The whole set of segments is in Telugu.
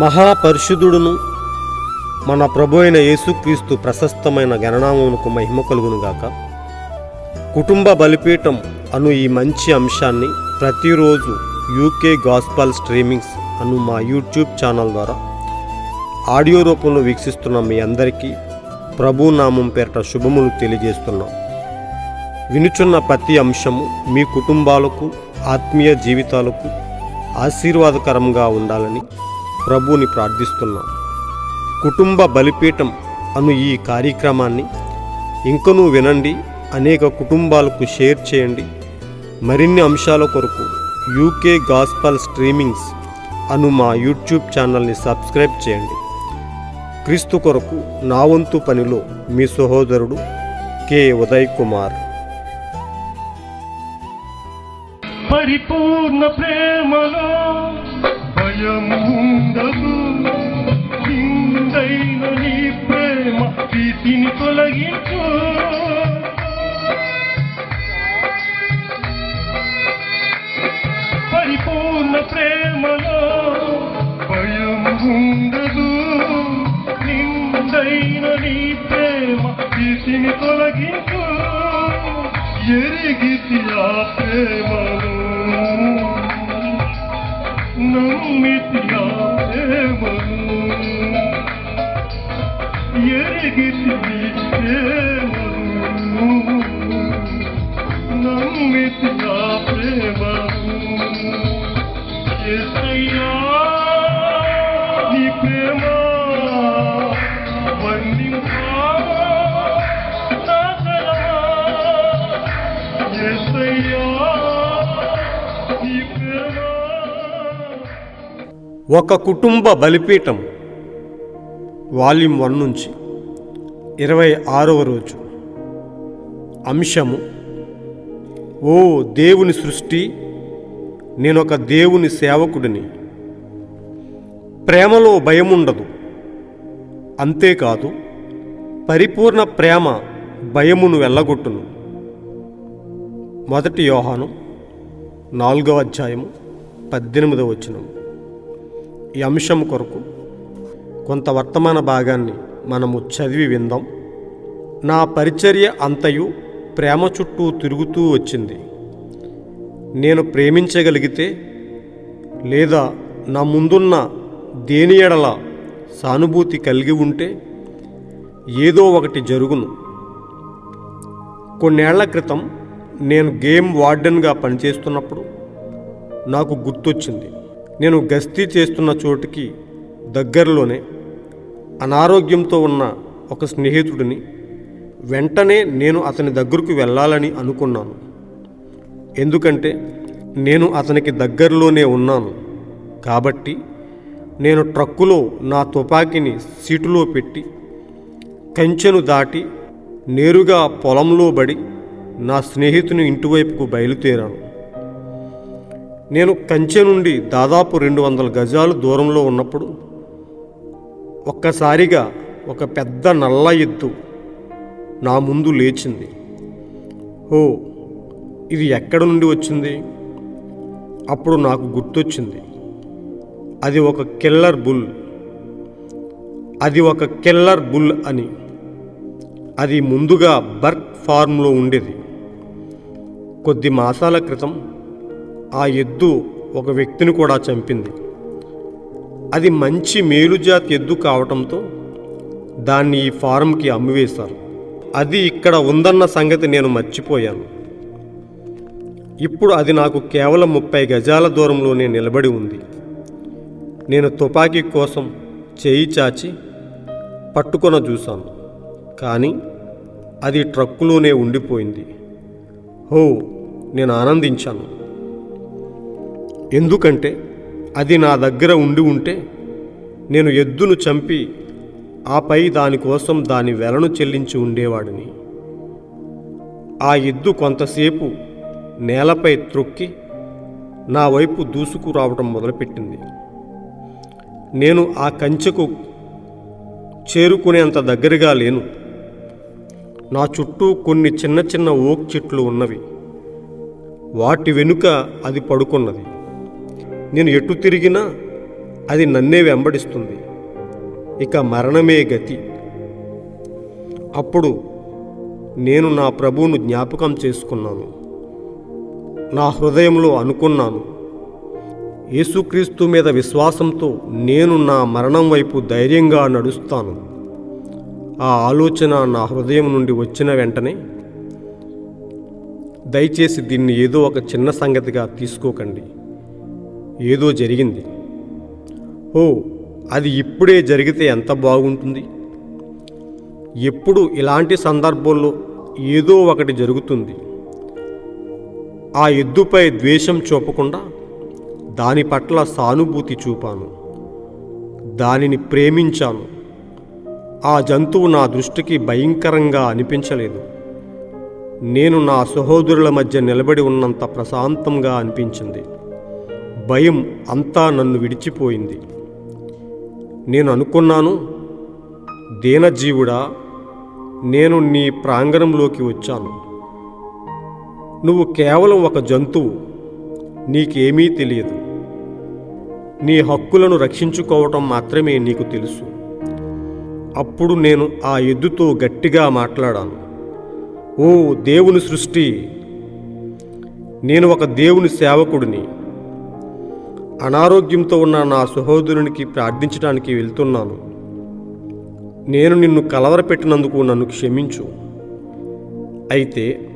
మహాపరిశుద్ధుడును మన ప్రభు అయిన యేసుక్రీస్తు ప్రశస్తమైన గణనామమునకు మహిమ కలుగునుగాక. కుటుంబ బలిపీఠం అను ఈ మంచి అంశాన్ని ప్రతిరోజు యూకే గాస్పల్ స్ట్రీమింగ్స్ అను మా యూట్యూబ్ ఛానల్ ద్వారా ఆడియో రూపంలో వీక్షిస్తున్న మీ అందరికీ ప్రభు నామం పేరట శుభములు తెలియజేస్తున్నాం. వినుచున్న ప్రతి అంశము మీ కుటుంబాలకు ఆత్మీయ జీవితాలకు ఆశీర్వాదకరంగా ఉండాలని ప్రభువుని ప్రార్థిస్తున్నాం. కుటుంబ బలిపీఠం అను ఈ కార్యక్రమాన్ని ఇంకనూ వినండి అనేక కుటుంబాలకు షేర్ చేయండి. మరిన్ని అంశాల కొరకు యూకే గాస్పల్ స్ట్రీమింగ్స్ అను మా యూట్యూబ్ ఛానల్ని సబ్స్క్రైబ్ చేయండి. క్రీస్తు కొరకు నా వంతు పనిలో మీ సహోదరుడు కె. ఉదయ్ కుమార్. పరిపూర్ణ ప్రేమలో ఉండదు నిందైన నీ ప్రేమ ప్రీతిని తొలగించు. పరిపూర్ణ ప్రేమలో భయం ఉండదు నిందైన నీ ప్రేమ ప్రీతిని తొలగించు. ఎరిగితి ఆ ప్రేమలో నమ్మితి ఆ ప్రేమను ఎరిగితి నీ ప్రేమను ఒక కుటుంబ బలిపీఠం వాల్యూమ్ వన్ నుంచి ఇరవై ఆరవ రోజు. అంశము ఓ దేవుని సృష్టి నేనొక దేవుని సేవకుడిని. ప్రేమలో భయముండదు. అంతేకాదు పరిపూర్ణ ప్రేమ భయమును వెళ్ళగొట్టును. మొదటి యోహాను నాలుగవ అధ్యాయము పద్దెనిమిదవ వచ్చినము ఈ అంశం కొరకు కొంత వర్తమాన భాగాన్ని మనము చదివి విందాం. నా పరిచర్య అంతయు ప్రేమ చుట్టూ తిరుగుతూ వచ్చింది. నేను ప్రేమించగలిగితే లేదా నా ముందున్న దేని ఎడల సానుభూతి కలిగి ఉంటే ఏదో ఒకటి జరుగును. కొన్నేళ్ళ క్రితం నేను గేమ్ వార్డెన్గా పనిచేస్తున్నప్పుడు నాకు గుర్తొచ్చింది. నేను గస్తీ చేస్తున్న చోటుకి దగ్గరలోనే అనారోగ్యంతో ఉన్న ఒక స్నేహితుడిని వెంటనే నేను అతని దగ్గరకు వెళ్ళాలని అనుకున్నాను. ఎందుకంటే నేను అతనికి దగ్గరలోనే ఉన్నాను. కాబట్టి నేను ట్రక్కులో నా తుపాకీని సీటులో పెట్టి కంచెను దాటి నేరుగా పొలంలో బడి నా స్నేహితుని ఇంటివైపుకు బయలుదేరాను. నేను కంచె నుండి దాదాపు రెండు వందల గజాలు దూరంలో ఉన్నప్పుడు ఒక్కసారిగా ఒక పెద్ద నల్ల ఎద్దు నా ముందు లేచింది. ఓ ఇది ఎక్కడ నుండి వచ్చింది? అప్పుడు నాకు గుర్తొచ్చింది. అది ఒక కిల్లర్ బుల్. అది ఒక కిల్లర్ బుల్ అని. అది ముందుగా బర్క్ ఫార్మ్లో ఉండేది. కొద్ది మాసాల క్రితం ఆ ఎద్దు ఒక వ్యక్తిని కూడా చంపింది. అది మంచి మేలుజాతి ఎద్దు కావటంతో దాన్ని ఈ ఫారంకి అమ్మివేశారు. అది ఇక్కడ ఉందన్న సంగతి నేను మర్చిపోయాను. ఇప్పుడు అది నాకు కేవలం ముప్పై గజాల దూరంలోనే నిలబడి ఉంది. నేను తుపాకీ కోసం చేయి చాచి పట్టుకొన చూశాను. కానీ అది ట్రక్కులోనే ఉండిపోయింది. హో నేను ఆనందించాను. ఎందుకంటే అది నా దగ్గర ఉండి ఉంటే నేను ఎద్దును చంపి ఆపై దానికోసం దాని వెలను చెల్లించి ఉండేవాడిని. ఆ ఎద్దు కొంతసేపు నేలపై త్రొక్కి నా వైపు దూసుకురావటం మొదలుపెట్టింది. నేను ఆ కంచెకు చేరుకునేంత దగ్గరగా లేను. నా చుట్టూ కొన్ని చిన్న చిన్న ఓక్ చెట్లు ఉన్నవి. వాటి వెనుక అది పడుకున్నది. నేను ఎటు తిరిగినా అది నన్నే వెంబడిస్తుంది. ఇక మరణమే గతి. అప్పుడు నేను నా ప్రభువును జ్ఞాపకం చేసుకున్నాను. నా హృదయంలో అనుకున్నాను. యేసుక్రీస్తు మీద విశ్వాసంతో నేను నా మరణం వైపు ధైర్యంగా నడుస్తాను. ఆ ఆలోచన నా హృదయం నుండి వచ్చిన వెంటనే దయచేసి దీన్ని ఏదో ఒక చిన్న సంగతిగా తీసుకోకండి. ఏదో జరిగింది. ఓ అది ఇప్పుడే జరిగితే ఎంత బాగుంటుంది? ఎప్పుడు ఇలాంటి సందర్భంలో ఏదో ఒకటి జరుగుతుంది. ఆ ఎద్దుపై ద్వేషం చూపకుండా దాని పట్ల సానుభూతి చూపాను. దానిని ప్రేమించాను. ఆ జంతువు నా దృష్టికి భయంకరంగా అనిపించలేదు. నేను నా సహోదరుల మధ్య నిలబడి ఉన్నంత ప్రశాంతంగా అనిపించింది. భయం అంతా నన్ను విడిచిపోయింది. నేను అనుకున్నాను దీనజీవుడా నేను నీ ప్రాంగణంలోకి వచ్చాను. నువ్వు కేవలం ఒక జంతువు నీకేమీ తెలియదు. నీ హక్కులను రక్షించుకోవటం మాత్రమే నీకు తెలుసు. అప్పుడు నేను ఆ ఎద్దుతో గట్టిగా మాట్లాడాను. ఓ దేవుని సృష్టి నేను ఒక దేవుని సేవకుడిని. అనారోగ్యంతో ఉన్న నా సహోదరునికి ప్రార్థించడానికి వెళ్తున్నాను. నేను నిన్ను కలవరపెట్టినందుకు నన్ను క్షమించు. అయితే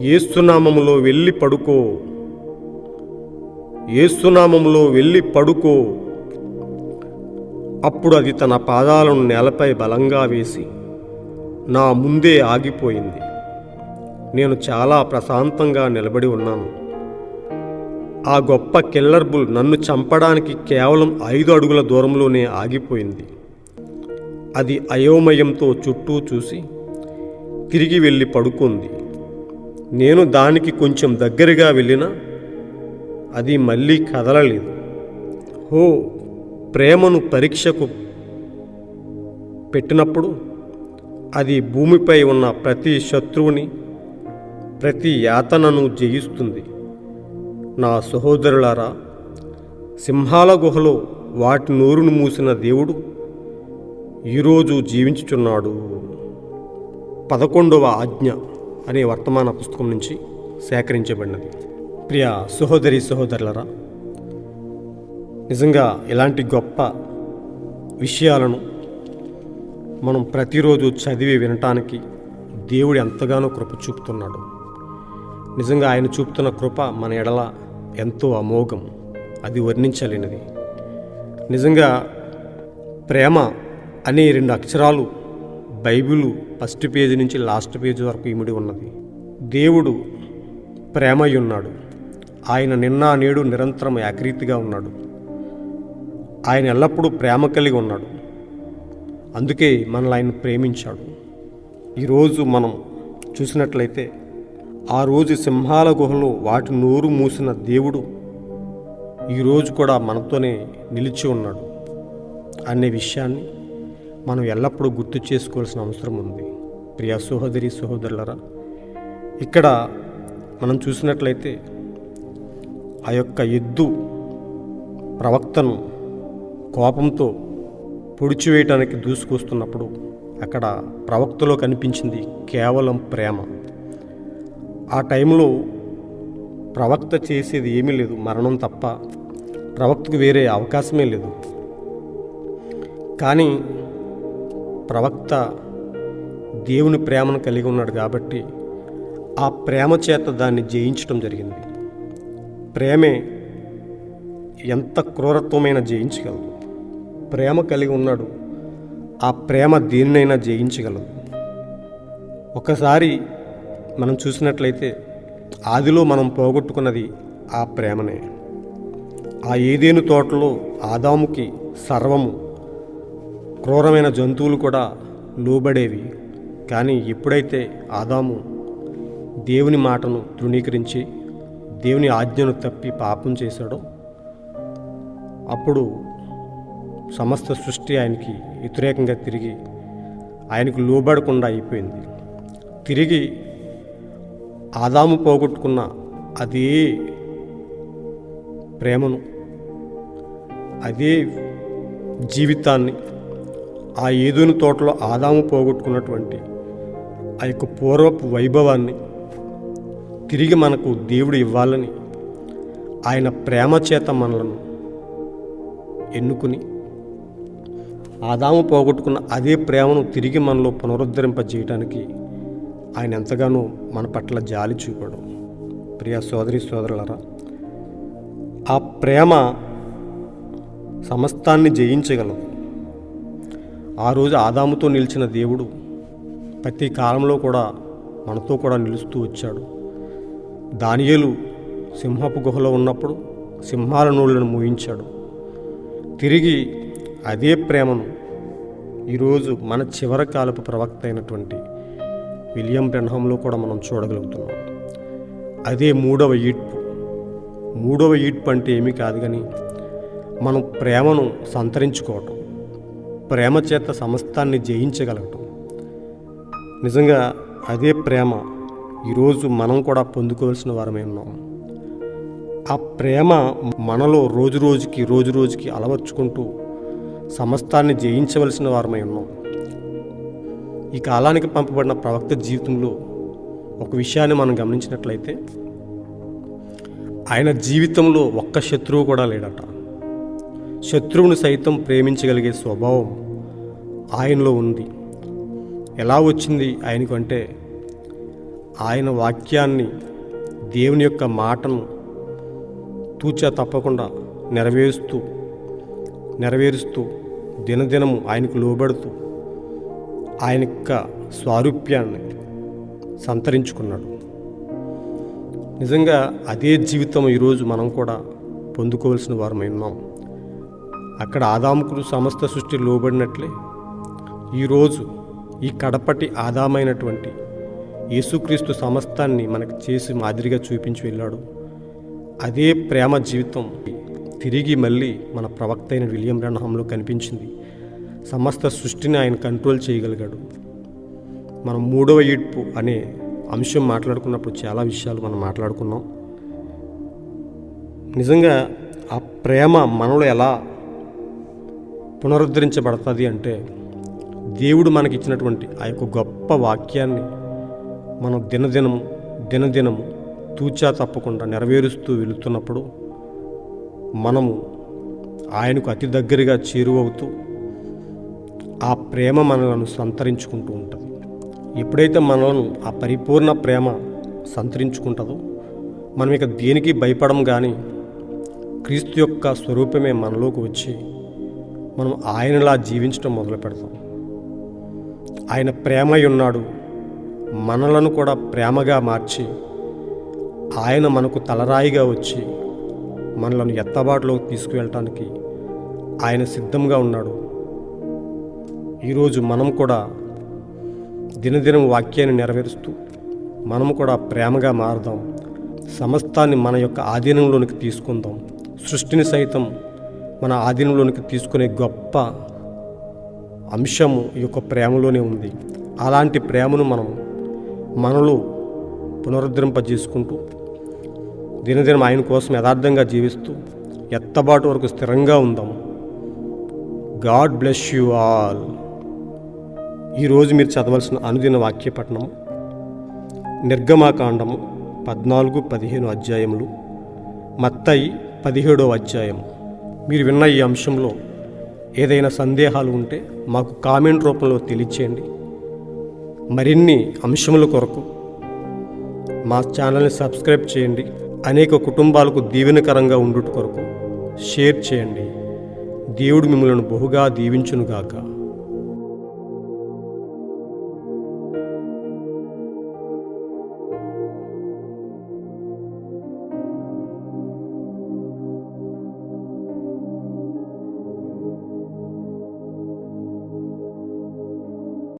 ఏస్తునామములో వెళ్ళి పడుకో. ఏస్తునామములో వెళ్ళి పడుకో. అప్పుడు అది తన పాదాలను నేలపై బలంగా వేసి నా ముందే ఆగిపోయింది. నేను చాలా ప్రశాంతంగా నిలబడి ఉన్నాను. ఆ గొప్ప కిల్లర్ బుల్ నన్ను చంపడానికి కేవలం ఐదు అడుగుల దూరంలోనే ఆగిపోయింది. అది అయోమయంతో చుట్టూ చూసి తిరిగి వెళ్ళి పడుకుంది. నేను దానికి కొంచెం దగ్గరగా వెళ్ళినా అది మళ్ళీ కదలలేదు. హో ప్రేమను పరీక్షకు పెట్టినప్పుడు అది భూమిపై ఉన్న ప్రతి శత్రువుని ప్రతి యాతనను జయిస్తుంది. నా సహోదరులారా సింహాల గుహలో వాటి నోరును మూసిన దేవుడు ఈరోజు జీవించుచున్నాడు. పదకొండవ ఆజ్ఞ అనే వర్తమాన పుస్తకం నుంచి సేకరించబడినది. ప్రియ సహోదరి సహోదరులరా నిజంగా ఇలాంటి గొప్ప విషయాలను మనం ప్రతిరోజు చదివి వినటానికి దేవుడు ఎంతగానో కృప చూపుతున్నాడు. నిజంగా ఆయన చూపుతున్న కృప మన ఎడల ఎంతో అమోఘం. అది వర్ణించలేనిది. నిజంగా ప్రేమ అనే రెండు అక్షరాలు బైబిల్ ఫస్ట్ పేజీ నుంచి లాస్ట్ పేజీ వరకు ఇమిడి ఉన్నది. దేవుడు ప్రేమయ్య ఉన్నాడు ఆయన నిన్న నేడు నిరంతరం ఏకరీతిగా ఉన్నాడు. ఆయన ఎల్లప్పుడూ ప్రేమ కలిగి ఉన్నాడు. అందుకే మనల్ని ఆయన ప్రేమించాడు. ఈరోజు మనం చూసినట్లయితే ఆ రోజు సింహాల గుహలో వాటి నోరు మూసిన దేవుడు ఈరోజు కూడా మనతోనే నిలిచి ఉన్నాడు. అనే విషయాన్ని మనం ఎల్లప్పుడూ గుర్తు చేసుకోవాల్సిన అవసరం ఉంది. ప్రియ సహోదరి సహోదరులరా ఇక్కడ మనం చూసినట్లయితే ఆ యొక్క ఎద్దు ప్రవక్తను కోపంతో పొడిచివేయటానికి దూసుకొస్తున్నప్పుడు అక్కడ ప్రవక్తలో కనిపించింది కేవలం ప్రేమ. ఆ టైంలో ప్రవక్త చేసేది ఏమీ లేదు మరణం తప్ప. ప్రవక్తకు వేరే అవకాశమే లేదు. కానీ ప్రవక్త దేవుని ప్రేమను కలిగి ఉన్నాడు కాబట్టి ఆ ప్రేమ చేత దాన్ని జయించడం జరిగింది. ప్రేమే ఎంత క్రూరత్వమైన జయించగలదు. ప్రేమ కలిగి ఉన్నాడు ఆ ప్రేమ దేనినైనా జయించగలదు. ఒకసారి మనం చూసినట్లయితే ఆదిలో మనం పోగొట్టుకున్నది ఆ ప్రేమనే. ఆ ఏదేను తోటలో ఆదాముకి సర్వము క్రూరమైన జంతువులు కూడా లోబడేవి. కానీ ఎప్పుడైతే ఆదాము దేవుని మాటను తృణీకరించి దేవుని ఆజ్ఞను తప్పి పాపం చేశాడో అప్పుడు సమస్త సృష్టి ఆయనకి వ్యతిరేకంగా తిరిగి ఆయనకు లోబడకుండా అయిపోయింది. తిరిగి ఆదాము పోగొట్టుకున్న అదే ప్రేమను అదే జీవితాన్ని ఆ ఏదోని తోటలో ఆదాము పోగొట్టుకున్నటువంటి ఆ యొక్క పూర్వపు వైభవాన్ని తిరిగి మనకు దేవుడు ఇవ్వాలని ఆయన ప్రేమ చేత మనలను ఎన్నుకుని ఆదాము పోగొట్టుకున్న అదే ప్రేమను తిరిగి మనలో పునరుద్ధరింపజేయడానికి ఆయన ఎంతగానో మన పట్ల జాలి చూపాడు. ప్రియ సోదరి సోదరులరా ఆ ప్రేమ సమస్తాన్ని జయించగలదు. ఆ రోజు ఆదాముతో నిలిచిన దేవుడు ప్రతి కాలంలో కూడా మనతో కూడా నిలుస్తూ వచ్చాడు. దానియేలు సింహపు గుహలో ఉన్నప్పుడు సింహాల నోళ్ళను మోయించాడు. తిరిగి అదే ప్రేమను ఈరోజు మన చివరి కాలపు ప్రవక్త అయినటువంటి విలియం బ్రెన్హంలో కూడా మనం చూడగలుగుతున్నాం. అదే మూడవ ఈడ్పు. మూడవ ఈడ్పు అంటే ఏమీ కాదు కానీ మనం ప్రేమను సంతరించుకోవటం ప్రేమ చేత సమస్తాన్ని జయించగలగటం. నిజంగా అదే ప్రేమ ఈరోజు మనం కూడా పొందుకోవాల్సిన వారమై ఉన్నాం. ఆ ప్రేమ మనలో రోజు రోజుకి రోజు రోజుకి అలవర్చుకుంటూ సమస్తాన్ని జయించవలసిన వారమై ఉన్నాం. ఈ కాలానికి పంపబడిన ప్రవక్త జీవితంలో ఒక విషయాన్ని మనం గమనించినట్లయితే ఆయన జీవితంలో ఒక్క శత్రువు కూడా లేడట. శత్రువును సైతం ప్రేమించగలిగే స్వభావం ఆయనలో ఉంది. ఎలా వచ్చింది ఆయనకు అంటే ఆయన వాక్యాన్ని దేవుని యొక్క మాటను తూచా తప్పకుండా నెరవేరుస్తూ నెరవేరుస్తూ దినదినము ఆయనకు లోబడుతూ ఆయన యొక్క స్వారూప్యాన్ని సంతరించుకున్నాడు. నిజంగా అదే జీవితం ఈరోజు మనం కూడా పొందుకోవాల్సిన వారమై ఉన్నాం. అక్కడ ఆదాముకుడు సమస్త సృష్టి లోబడినట్లే ఈరోజు ఈ కడపటి ఆదామైనటువంటి యేసుక్రీస్తు సమస్తాన్ని మనకు చేసి మాదిరిగా చూపించి వెళ్ళాడు. అదే ప్రేమ జీవితం తిరిగి మళ్ళీ మన ప్రవక్త అయిన విలియం రణహంలో కనిపించింది. సమస్త సృష్టిని ఆయన కంట్రోల్ చేయగలిగాడు. మనం మూడవ ఈడ్పు అనే అంశం మాట్లాడుకున్నప్పుడు చాలా విషయాలు మనం మాట్లాడుకున్నాం. నిజంగా ఆ ప్రేమ మనలో ఎలా పునరుద్ధరించబడుతుంది అంటే దేవుడు మనకి ఇచ్చినటువంటి ఆ యొక్క గొప్ప వాక్యాన్ని మనం దినదినము దినదినము తూచా తప్పకుండా నెరవేరుస్తూ వెళుతున్నప్పుడు మనము ఆయనకు అతి దగ్గరగా చేరువవుతూ ఆ ప్రేమ మనలను సంతరించుకుంటూ ఉంటుంది. ఎప్పుడైతే మనలను ఆ పరిపూర్ణ ప్రేమ సంతరించుకుంటుందో మనం ఇక దేనికి భయపడం కానీ క్రీస్తు యొక్క స్వరూపమే మనలోకి వచ్చి మనం ఆయనలా జీవించడం మొదలు పెడతాం. ఆయన ప్రేమై ఉన్నాడు మనలను కూడా ప్రేమగా మార్చి ఆయన మనకు తలరాయిగా వచ్చి మనలను ఎత్తబాటులోకి తీసుకువెళ్ళటానికి ఆయన సిద్ధంగా ఉన్నాడు. ఈరోజు మనం కూడా దినదినం వాక్యాన్ని నెరవేరుస్తూ మనం కూడా ప్రేమగా మారుదాం. సమస్తాన్ని మన యొక్క ఆధీనంలోనికి తీసుకుందాం. సృష్టిని సైతం మన ఆధీనంలోనికి తీసుకునే గొప్ప అంశము ఈ యొక్క ప్రేమలోనే ఉంది. అలాంటి ప్రేమను మనం మనలో పునరుద్ధరింపజేసుకుంటూ దినదినం ఆయన కోసం యథార్థంగా జీవిస్తూ ఎత్తబాటు వరకు స్థిరంగా ఉందాం. God bless you all. ఈరోజు మీరు చదవలసిన అనుదిన వాక్యపట్నం నిర్గమాకాండము పద్నాలుగు పదిహేను అధ్యాయములు మత్తయి పదిహేడవ అధ్యాయం మీరు విన్న ఈ అంశంలో ఏదైనా సందేహాలు ఉంటే మాకు కామెంట్ రూపంలో తెలియచేయండి. మరిన్ని అంశముల కొరకు మా ఛానల్ని సబ్స్క్రైబ్ చేయండి. అనేక కుటుంబాలకు దీవెనకరంగా ఉండుట కొరకు షేర్ చేయండి. దేవుడు మిమ్మల్ని బహుగా దీవించునుగాక.